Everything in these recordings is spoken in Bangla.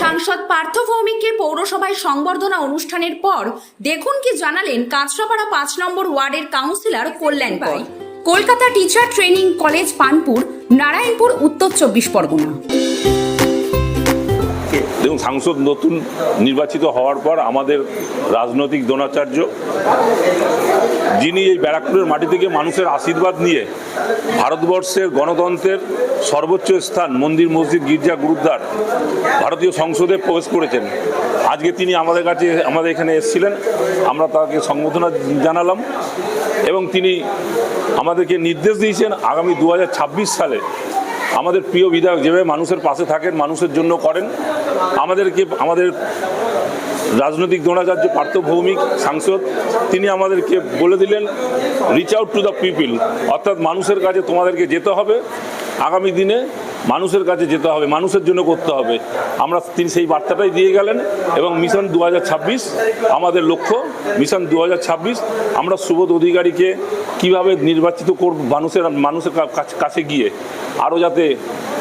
সাংসদ পার্থ ভৌমিককে পৌরসভায় সংবর্ধনা অনুষ্ঠানের পর দেখুন কি জানালেন কাঁচরাপাড়া পাঁচ নম্বর ওয়ার্ডের councillor Kalyan Pai Kolkata teacher training college Panpur, Narayanpur, উত্তর চব্বিশ পরগনা। দেখুন, সাংসদ নতুন নির্বাচিত হওয়ার পর আমাদের রাজনৈতিক দ্রোণাচার্য, যিনি এই ব্যারাকপুরের মাটি থেকে মানুষের আশীর্বাদ নিয়ে ভারতবর্ষের গণতন্ত্রের সর্বোচ্চ স্থান, মন্দির, মসজিদ, গির্জা, গুরুদ্বার ভারতীয় সংসদে প্রবেশ করেছেন। আজকে তিনি আমাদের কাছে, আমাদের এখানে এসেছিলেন। আমরা তাকে সম্বোধনা জানালাম এবং তিনি আমাদেরকে নির্দেশ দিয়েছেন আগামী দু হাজার ছাব্বিশ সালে আমাদের প্রিয় বিধায়ক যেভাবে মানুষের পাশে থাকেন, মানুষের জন্য করেন, আমাদেরকে, আমাদের রাজনৈতিক দ্রোণাচার্য পার্থ ভৌমিক সাংসদ, তিনি আমাদেরকে বলে দিলেন reach out to the people অর্থাৎ মানুষের কাছে তোমাদেরকে যেতে হবে। আগামী দিনে মানুষের কাছে যেতে হবে, মানুষের জন্য করতে হবে। আমরা তিনি সেই বার্তাটাই দিয়ে গেলেন এবং মিশন দু হাজার ছাব্বিশ আমাদের লক্ষ্য, মিশন দু হাজার ছাব্বিশ আমরা সুবোধ অধিকারীকে কীভাবে নির্বাচিত করব, মানুষের মানুষের কাছ- গিয়ে, আরও যাতে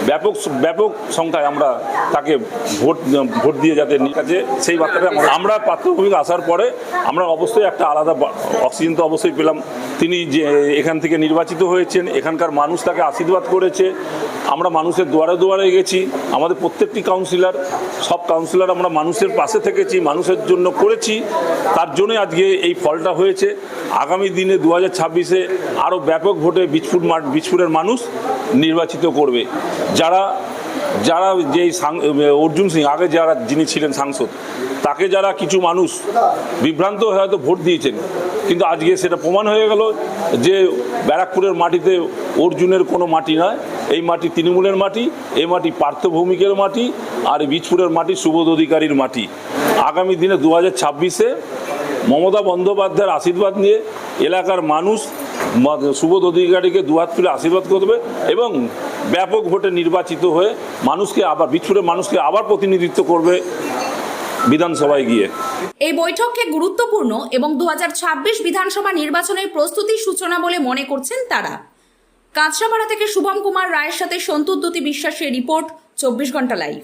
ব্যাপক ব্যাপক সংখ্যায় আমরা তাকে ভোট ভোট দিয়ে যাতে কাছে সেই বার্তাটা আমরা- আমরা প্রাথমিক আসার পরে আমরা অবশ্যই একটা আলাদা অক্সিজেন তো অবশ্যই পেলাম। তিনি যে এখান থেকে নির্বাচিত হয়েছেন, এখানকার মানুষ তাকে আশীর্বাদ করেছে। আমরা মানুষের দুয়ারে দুয়ারে গেছি, আমাদের প্রত্যেকটি কাউন্সিলর সব কাউন্সিলর আমরা মানুষের পাশে থেকেছি, মানুষের জন্য করেছি। তার জন্য আজকে এই ফলটা হয়েছে। আগামী দিনে দু হাজার ছাব্বিশে আরও ব্যাপক ভোটে বীজপুর মাঠ বীজপুরের মানুষ নির্বাচিত করবে। যারা যারা যেই অর্জুন সিং, আগে যারা যিনি ছিলেন সাংসদ, তাকে যারা কিছু মানুষ বিভ্রান্ত হয়ে হয়তো ভোট দিয়েছেন কিন্তু আজকে সেটা প্রমাণ হয়ে গেল যে ব্যারাকপুরের মাটিতে অর্জুনের কোনো মাটি নয়। এই মাটি তৃণমূলের মাটি, এই মাটি পার্থভৌমিকের মাটি, আর বীজপুরের মাটি সুবোধ অধিকারীর মাটি। আগামী দিনে দু হাজার ছাব্বিশে মমতা বন্দ্যোপাধ্যায়ের আশীর্বাদ নিয়ে এলাকার মানুষ সুবোধ অধিকারীকে দুহাত তুলে আশীর্বাদ করবে এবং ব্যাপক ভোটে নির্বাচিত হয়ে মানুষকে আবার বিছুড়ে মানুষকে আবার প্রতিনিধিত্ব করবে বিধানসভায় গিয়ে। এই বৈঠককে গুরুত্বপূর্ণ এবং দু হাজার ছাব্বিশ বিধানসভা নির্বাচনের প্রস্তুতির সূচনা বলে মনে করছেন তারা। কাঁচরাপাড়া থেকে শুভম কুমার রায়ের সাথে সন্তুদ্যুতি বিশ্বাসের রিপোর্ট, চব্বিশ ঘণ্টা লাইভ।